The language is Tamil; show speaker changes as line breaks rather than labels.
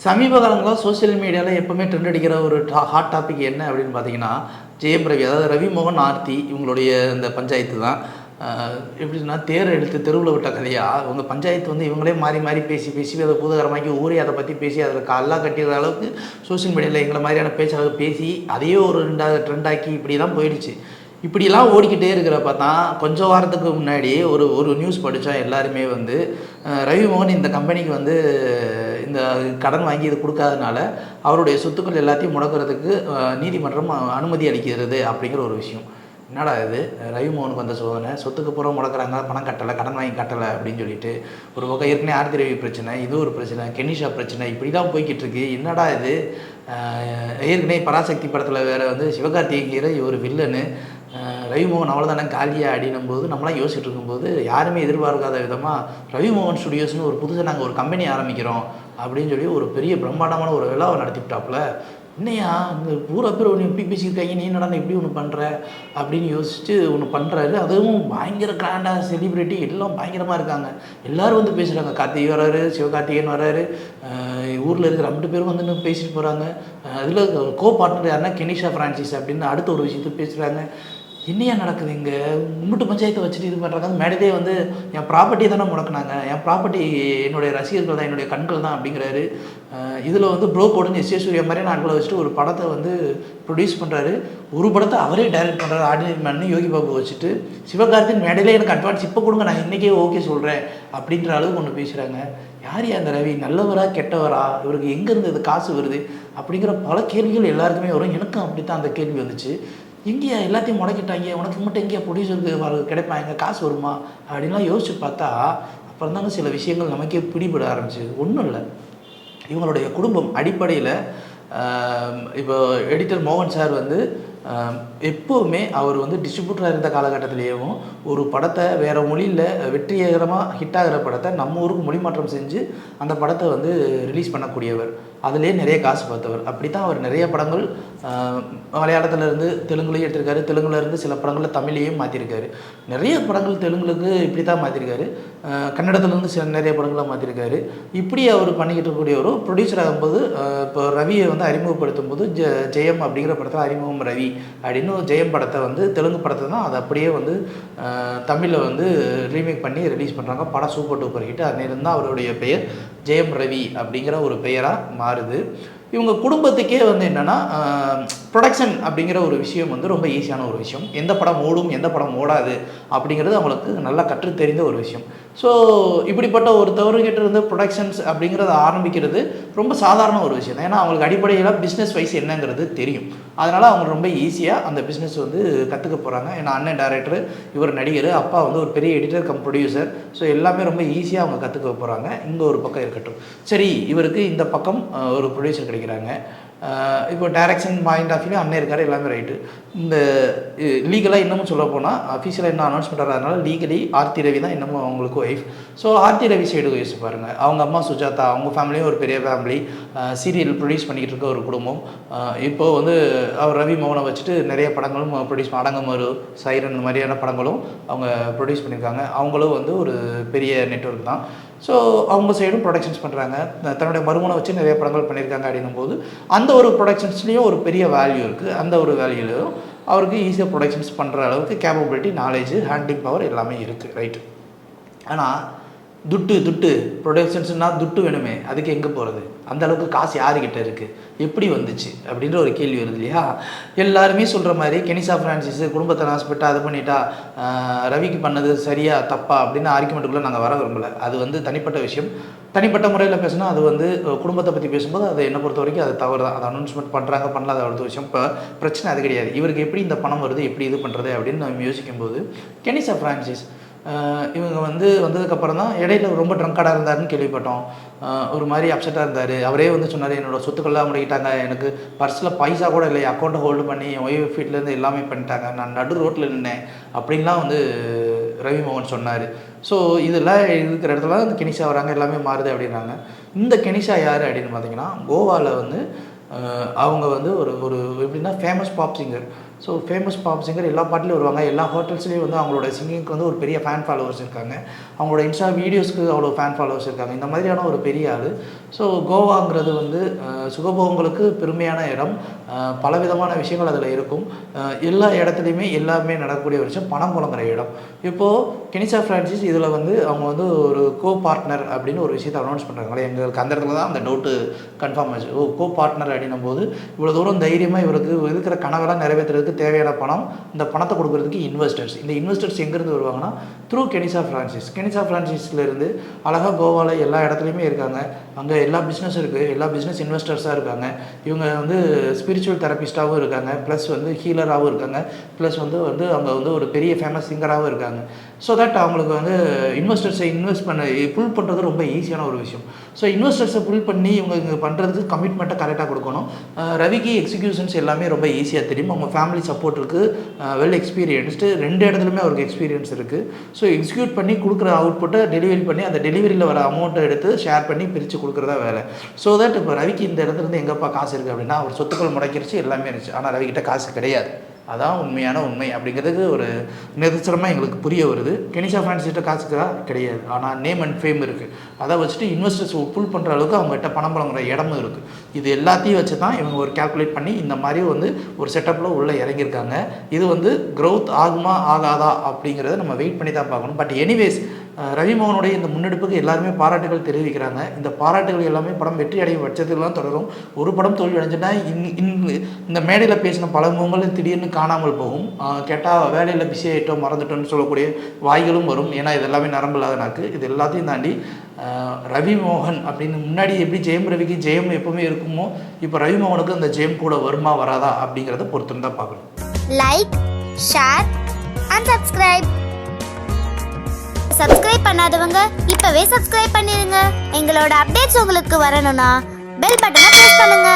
சமீப காலங்களாக சோஷியல் மீடியாவில் எப்போவுமே ட்ரெண்ட் அடிக்கிற ஒரு ஹாட் டாபிக் என்ன அப்படின்னு பார்த்தீங்கன்னா ஜெயம் ரவி அதாவது ரவி மோகன் ஆர்த்தி இவங்களுடைய இந்த பஞ்சாயத்து தான். எப்படின்னா தேர் எடுத்து தெருவில் விட்ட கதையாக அவங்க பஞ்சாயத்து வந்து இவங்களே மாறி மாறி பேசி பேசி அதை பூதகரமாக்கி ஊரே அதை பற்றி பேசி அதில் கல்லாக கட்டிடுற அளவுக்கு சோஷியல் மீடியாவில் எங்களை மாதிரியான பேச்சாளர் பேசி அதையே ஒரு ரெண்டாவது ட்ரெண்டாக்கி இப்படி தான் போயிடுச்சு. இப்படிலாம் ஓடிக்கிட்டே இருக்கிறப்ப தான் கொஞ்சம் வாரத்துக்கு முன்னாடி ஒரு ஒரு நியூஸ் படித்தோம் எல்லாருமே வந்து ரவிமோகன் ரவி மோகன் இந்த கம்பெனிக்கு வந்து இந்த கடன் வாங்கி இது கொடுக்காதனால அவருடைய சொத்துக்கள் எல்லாத்தையும் முடக்கிறதுக்கு நீதிமன்றம் அனுமதி அளிக்கிறது அப்படிங்கிற ஒரு விஷயம். என்னடா இது? ரவி மோகனுக்கு வந்த சோதனை. சொத்துக்கு பூரா முடக்கிறாங்க பணம் கட்டலை கடன் வாங்கி கட்டலை அப்படின்னு சொல்லிட்டு ஒரு பக்கம் ஏற்கனவே ஆர்த்தி ரவி பிரச்சனை இது ஒரு பிரச்சனை கெனிஷா பிரச்சனை இப்படி தான் போய்கிட்டு இருக்கு. என்னடா இது? ஏற்கனவே பராசக்தி படத்தில் வேறு வந்து சிவகார்த்திகேயர் இவர் வில்லனு ரவிமோகன் அவ்வளோதான காலியாக அப்படின்னும் போது நம்மளாம் யோசிச்சுட்டு இருக்கும்போது யாருமே எதிர்பார்க்காத விதமாக ரவிமோகன் ஸ்டுடியோஸ்னு ஒரு புதுசாக நாங்கள் ஒரு கம்பெனி ஆரம்பிக்கிறோம் அப்படின்னு சொல்லி ஒரு பெரிய பிரம்மாண்டமான ஒரு விழாவை நடத்திவிட்டாப்புல. என்னையா இந்த பூரா பேர் ஒன்று எப்படி பேசியிருக்காங்க நீ என்னடா இப்படி ஒன்று பண்ணுற அப்படின்னு யோசிச்சு ஒன்று பண்ணுறாரு அதுவும் பயங்கர கிராண்டாக செலிப்ரிட்டி எல்லாம் பயங்கரமாக இருக்காங்க. எல்லோரும் வந்து பேசுகிறாங்க கார்த்திகை வராரு சிவகார்த்திகேயன் வராரு. ஊரில் இருக்கிற ரெண்டு பேரும் வந்து பேசிட்டு போகிறாங்க அதில் கோ பார்ட்னர் யாருன்னா கெனிஷா ஃப்ரான்சிஸ் அப்படின்னு அடுத்த ஒரு விஷயத்தை பேசுகிறாங்க என்னையா நடக்குது இங்கே? முட்டு பஞ்சாயத்தை வச்சுட்டு இது பண்ணுறாங்க மேடதே வந்து என் ப்ராப்பர்ட்டி தானே முடக்குனாங்க. என் ப்ராப்பர்ட்டி என்னுடைய ரசிகர்கள் தான் என்னுடைய கண்கள் தான் அப்படிங்கிறாரு. இதில் வந்து ப்ரோ கோடுன்னு எஸ் சூர்யா மாதிரி நாட்களை வச்சுட்டு ஒரு படத்தை வந்து ப்ரொடியூஸ் பண்ணுறாரு ஒரு படத்தை அவரே டைரக்ட் பண்ணுறாரு ஆர்டினரி மேன் யோகி பாபு வச்சுட்டு. சிவகார்த்தின் மேடையிலே எனக்கு அட்வான்ஸ் இப்போ கொடுங்க நான் இன்றைக்கே ஓகே சொல்கிறேன் அப்படின்ற அளவுக்கு ஒன்று பேசுகிறாங்க யார் அந்த ரவி? நல்லவரா கெட்டவரா? இவருக்கு எங்கேருந்து இது காசு வருது? அப்படிங்கிற பல கேள்விகள் எல்லாருக்குமே வரும். எனக்கும் அப்படி தான் அந்த கேள்வி வந்துச்சு. எங்கேயா எல்லாத்தையும் முடக்கிட்டாங்க. உனக்கு மட்டும் எங்கேயா ப்ரொடியூசருக்கு வர கிடைப்பாங்க காசு வருமா? அப்படின்லாம் யோசிச்சு பார்த்தா அப்புறம் தாங்க சில விஷயங்கள் நமக்கே பிடிபட ஆரம்பிச்சு ஒன்றும் இல்லை. இவங்களுடைய குடும்பம் அடிப்படையில் இப்போ எடிட்டர் மோகன் சார் வந்து எப்போவுமே அவர் வந்து டிஸ்ட்ரிபியூட்டராக இருந்த காலகட்டத்திலேயும் ஒரு படத்தை வேறு மொழியில் வெற்றிகரமாக ஹிட் ஆகிற படத்தை நம்ம ஊருக்கு மொழிமாற்றம் செஞ்சு அந்த படத்தை வந்து ரிலீஸ் பண்ணக்கூடியவர். அதிலே நிறைய காசு பார்த்தவர். அப்படி தான் அவர் நிறைய படங்கள் மலையாளத்துலேருந்து மலையாளத்துல தெலுங்குலையும் எடுத்திருக்காரு. தெலுங்குலேருந்து சில படங்களில் தமிழையும் மாற்றிருக்காரு நிறைய படங்கள் தெலுங்குலுக்கு இப்படி தான் மாற்றிருக்காரு கன்னடத்துலேருந்து சில நிறைய படங்களை மாற்றிருக்காரு இப்படி அவர் பண்ணிக்கிட்டு இருக்கக்கூடியவரோ ப்ரொடியூசர் ஆகும்போது இப்போ ரவியை வந்து அறிமுகப்படுத்தும் போது ஜெயம் அப்படிங்கிற படத்தில் அறிமுகம் ரவி. அப்படின்னு ஜெயம் படத்தை வந்து தெலுங்கு படத்தை தான் அதை அப்படியே வந்து தமிழில் வந்து ரீமேக் பண்ணி ரிலீஸ் பண்ணுறாங்க படம் சூப்பர் டூப்பர் ஹிட் அதுலேருந்து அவருடைய பெயர் ஜெயம் ரவி அப்படிங்கிற ஒரு பெயராக மாறுது. இவங்க குடும்பத்துக்கே வந்து என்னென்னா ப்ரொடக்ஷன் அப்படிங்கிற ஒரு விஷயம் வந்து ரொம்ப ஈஸியான ஒரு விஷயம். எந்த படம் ஓடும் எந்த படம் ஓடாது அப்படிங்கிறது அவங்களுக்கு நல்லா கற்று தெரிந்த ஒரு விஷயம். ஸோ இப்படிப்பட்ட ஒரு தவறுகிட்ட இருந்து ப்ரொடக்ஷன்ஸ் அப்படிங்கிறத ஆரம்பிக்கிறது ரொம்ப சாதாரண ஒரு விஷயம் தான். ஏன்னா அவங்களுக்கு அடிப்படையில் பிஸ்னஸ் வைஸ் என்னங்கிறது தெரியும். அதனால் அவங்க ரொம்ப ஈஸியாக அந்த பிஸ்னஸ் வந்து கற்றுக்க போகிறாங்க ஏன்னா அண்ணன் டேரக்டர் இவர் நடிகர் அப்பா வந்து ஒரு பெரிய எடிட்டர் கம் ப்ரொடியூசர் ஸோ எல்லாமே ரொம்ப ஈஸியாக அவங்க கற்றுக்க போகிறாங்க இங்கே ஒரு பக்கம் இருக்கட்டும். சரி இவருக்கு இந்த பக்கம் ஒரு ப்ரொடியூசர் கிடைக்கிறாங்க. இப்போ டைரக்ஷன் பாயிண்ட் ஆஃப் வியூ அண்ணன் இருக்காரு எல்லாமே ரைட்டு இந்த லீகலாக இன்னமும் சொல்ல போனால் அஃபீஷியலாக என்ன அனௌன்ஸ்மெண்ட் வராதனால லீகலி ஆர்த்தி ரவி தான் இன்னமும் அவங்களுக்கு wife so Aarthi Ravi side யோசிச்சு பாருங்கள் அவங்க அம்மா சுஜாதா அவங்க ஃபேமிலியும் ஒரு பெரிய ஃபேமிலி சீரியல் ப்ரொடியூஸ் பண்ணிக்கிட்டு இருக்க ஒரு குடும்பம். இப்போது வந்து அவர் ரவி மோகனை வச்சுட்டு நிறைய படங்களும் ப்ரொடியூஸ் அடங்கமரு சைரன் இந்த மாதிரியான படங்களும் அவங்க ப்ரொடியூஸ் பண்ணியிருக்காங்க. அவங்களும் வந்து ஒரு பெரிய நெட்வொர்க் தான். ஸோ அவங்க சைடும் ப்ரொடக்ஷன்ஸ் பண்ணுறாங்க தன்னுடைய மறுமணம் வச்சு நிறைய படங்கள் பண்ணியிருக்காங்க அப்படின்னும் போது அந்த ஒரு ப்ரொடக்ஷன்ஸ்லேயும் ஒரு பெரிய வேல்யூ இருக்குது அந்த ஒரு வேல்யூலையும் அவருக்கு ஈஸியாக ப்ரொடக்ஷன்ஸ் பண்ணுற அளவுக்கு கேப்பபிலிட்டி நாலேஜ் ஹேண்டிங் பவர் எல்லாமே இருக்குது ரைட்டு ஆனால் துட்டு துட்டு ப்ரொடக்ஷன்ஸ்னால் துட்டு வேணுமே அதுக்கு எங்கே போகிறது அந்த அளவுக்கு காசு யாருக்கிட்ட இருக்குது எப்படி வந்துச்சு? அப்படின்ற ஒரு கேள்வி வருது இல்லையா? எல்லாருமே சொல்கிற மாதிரி கெனிசா ஃப்ரான்சிஸ் குடும்பத்தை ஹாஸ்பிட்டல் அது பண்ணிட்டா ரவிக்கு பண்ணது சரியா தப்பா அப்படின்னு ஆர்குமெண்ட்டுக்குள்ளே நாங்கள் வர விரும்பலை. அது வந்து தனிப்பட்ட விஷயம். தனிப்பட்ட முறையில் பேசினா அது வந்து குடும்பத்தை பற்றி பேசும்போது அது என்னை பொறுத்த வரைக்கும் அது தவறு தான். அதை அனௌன்ஸ்மெண்ட் பண்ணுறாங்க பண்ணல அது அடுத்த விஷயம். இப்போ பிரச்சனை அது கிடையாது. இவருக்கு எப்படி இந்த பணம் வருது எப்படி இது பண்ணுறது அப்படின்னு நம்ம யோசிக்கும்போது கெனிசா ஃப்ரான்சிஸ் இவங்க வந்து வந்ததுக்கப்புறம் தான் இடையில ரொம்ப ட்ரங்காடாக இருந்தாருன்னு கேள்விப்பட்டோம். ஒரு மாதிரி அப்செட்டாக இருந்தார். அவரே வந்து சொன்னார் என்னோடய சொத்துக்கள்லாம் முடிக்கிட்டாங்க. எனக்கு பர்ஸில் பைசா கூட இல்லை அக்கௌண்ட்டை ஹோல்டு பண்ணி என் ஒய்ஃப் ஃபீட்லேருந்து எல்லாமே பண்ணிட்டாங்க. நான் நடு ரோட்டில் நின்னேன். அப்படின்லாம் வந்து ரவி மோகன் சொன்னார். ஸோ இதெல்லாம் இருக்கிற இடத்துல இந்த கெனிஷா வராங்க. எல்லாமே மாறுது அப்படின்னாங்க. இந்த கெனிஷா யார் அப்படின்னு பார்த்தீங்கன்னா கோவாவில் வந்து அவங்க வந்து ஒரு ஒரு எப்படின்னா famous pop singer so famous pop singer எல்லா பாட்டிலையும் வருவாங்க. எல்லா ஹோட்டல்ஸ்லேயும் வந்து அவங்களோட சிங்கிங்க்கு வந்து ஒரு பெரிய ஃபேன் ஃபாலோவர்ஸ் இருக்காங்க. அவங்களோட இன்ஸ்டா வீடியோஸ்க்கு அவ்வளோ ஃபேன் ஃபாலோவர்ஸ் இருக்காங்க. இந்த மாதிரியான ஒரு பெரிய ஆள். ஸோ கோவாங்கிறது வந்து சுகபோகங்களுக்கு பெருமையான இடம். பல பலவிதமான விஷயங்கள் அதில் இருக்கும். எல்லா இடத்துலையுமே எல்லாமே நடக்கக்கூடிய ஒரு விஷயம் பணம் புலங்குற இடம். இப்போது கெனிசா ஃப்ரான்சிஸ் இதில் வந்து அவங்க வந்து ஒரு கோ பார்ட்னர் அப்படின்னு ஒரு விஷயத்தை அனௌன்ஸ் பண்ணுறாங்களே எங்களுக்கு அந்த இடத்துல தான் அந்த டவுட்டு கன்ஃபார்ம் ஆச்சு. ஓ கோ பார்ட்னர் அப்படின்னும் போது இவ்வளோ தூரம் தைரியமாக இவருக்கு இருக்கிற கனவெல்லாம் நிறைவேற்றுறதுக்கு தேவையான பணம்? இந்த பணத்தை கொடுக்கறதுக்கு இன்வெஸ்டர்ஸ் இந்த இன்வெஸ்டர்ஸ் எங்கேருந்து வருவாங்கன்னா த்ரூ கெனிசா ஃப்ரான்சிஸ் கெனிசா ஃப்ரான்சிஸ்லேருந்து அழகாக கோவாவில் எல்லா இடத்துலையுமே இருக்காங்க. அங்கே எல்லா பிஸ்னஸ் இருக்குது எல்லா பிஸ்னஸ் இன்வெஸ்டர்ஸாக இருக்காங்க. இவங்க வந்து ஸ்பிரிச்சுவல் தெரபிஸ்ட்டாகவும் இருக்காங்க. ப்ளஸ் வந்து ஹீலராகவும் இருக்காங்க. ப்ளஸ் வந்து வந்து அவங்க வந்து ஒரு பெரிய ஃபேமஸ் சிங்கராகவும் இருக்காங்க. ஸோ தட் அவங்களுக்கு வந்து இன்வெஸ்டர்ஸை இன்வெஸ்ட் பண்ண புல் பண்ணுறது ரொம்ப ஈஸியான ஒரு விஷயம். ஸோ இன்வெஸ்டர்ஸை புல் பண்ணி இவங்க இங்கே பண்ணுறதுக்கு கமிட்மெண்ட்டை கரெக்டாக கொடுக்கணும். ரவிக்கு எக்ஸிக்யூஷன்ஸ் எல்லாமே ரொம்ப ஈஸியாக தெரியும். அவங்க ஃபேமிலி சப்போர்ட் இருக்குது வெல் எக்ஸ்பீரியன்ஸ்டு ரெண்டு இடத்துலையுமே அவருக்கு எக்ஸ்பீரியன்ஸ் இருக்குது ஸோ எக்ஸிக்யூட் பண்ணி கொடுக்குற அவுட்புட்டை டெலிவரி பண்ணி அந்த டெலிவரியில் வர அமௌண்ட்டை எடுத்து ஷேர் பண்ணி பிரித்து கொடுக்குறதா வேலை. ஸோ தட் இப்போ ரவிக்கு இந்த இடத்துல இருந்து எங்கப்பா காசு இருக்குது அப்படின்னா அவர் சொத்துக்கள் முடக்கிருச்சு எல்லாமே இருந்துச்சு. ஆனால் ரவிக்கிட்ட காசு கிடையாது. அதான் உண்மையான உண்மை அப்படிங்கிறதுக்கு ஒரு நிதர்சனமாக எங்களுக்கு புரிய வருது. கெனிஷா ஃப்ரான்சிஸ்ட்ட காசுக்கா? கிடையாது. ஆனால் நேம் அண்ட் ஃபேம் இருக்குது அதை வச்சுட்டு இன்வெஸ்டர்ஸ் புல் பண்ணுற அளவுக்கு அவங்ககிட்ட பணம் பழங்குற இடமும் இருக்குது இது எல்லாத்தையும் வச்சு தான் இவங்க ஒரு கால்குலேட் பண்ணி இந்த மாதிரி வந்து ஒரு செட்டப்பில் உள்ளே இறங்கியிருக்காங்க. இது வந்து க்ரௌத் ஆகுமா ஆகாதா அப்படிங்கிறத நம்ம வெயிட் பண்ணி தான் பார்க்கணும். பட் எனிவேஸ் ரவிமோகனுடைய இந்த முன்னெடுப்புக்கு எல்லாருமே பாராட்டுகள் தெரிவிக்கிறாங்க. இந்த பாராட்டுகள் எல்லாமே படம் வெற்றி அடையும் பட்சத்தில் தான் தொடரும். ஒரு படம் தோல்வி அடைஞ்சுன்னா இன் இன் இந்த மேடையில் பேசின பல முகங்களும் திடீர்னு காணாமல் போகும். கேட்டால் வேலையில் பிஸி ஆகிட்டோம் மறந்துட்டோம்னு சொல்லக்கூடிய வாய்களும் வரும். ஏன்னா இது எல்லாமே நரம்பில்லாத நாக்கு. இது எல்லாத்தையும் தாண்டி ரவி மோகன் அப்படின்னு முன்னாடி எப்படி ஜெயம் ரவிக்கு ஜெயம் எப்பவுமே இருக்குமோ இப்போ ரவிமோகனுக்கு அந்த ஜெயம் கூட வருமா வராதா அப்படிங்கிறத பொறுத்து தான் பார்க்கணும்.
Like share and subscribe subscribe பண்ணாதவங்க இப்பவே சப்ஸ்கிரைப் பண்ணிருங்க. எங்களோட அப்டேட்ஸ் உங்களுக்கு வரணும்னா பெல் பட்டனை ப்ரெஸ் பண்ணுங்க.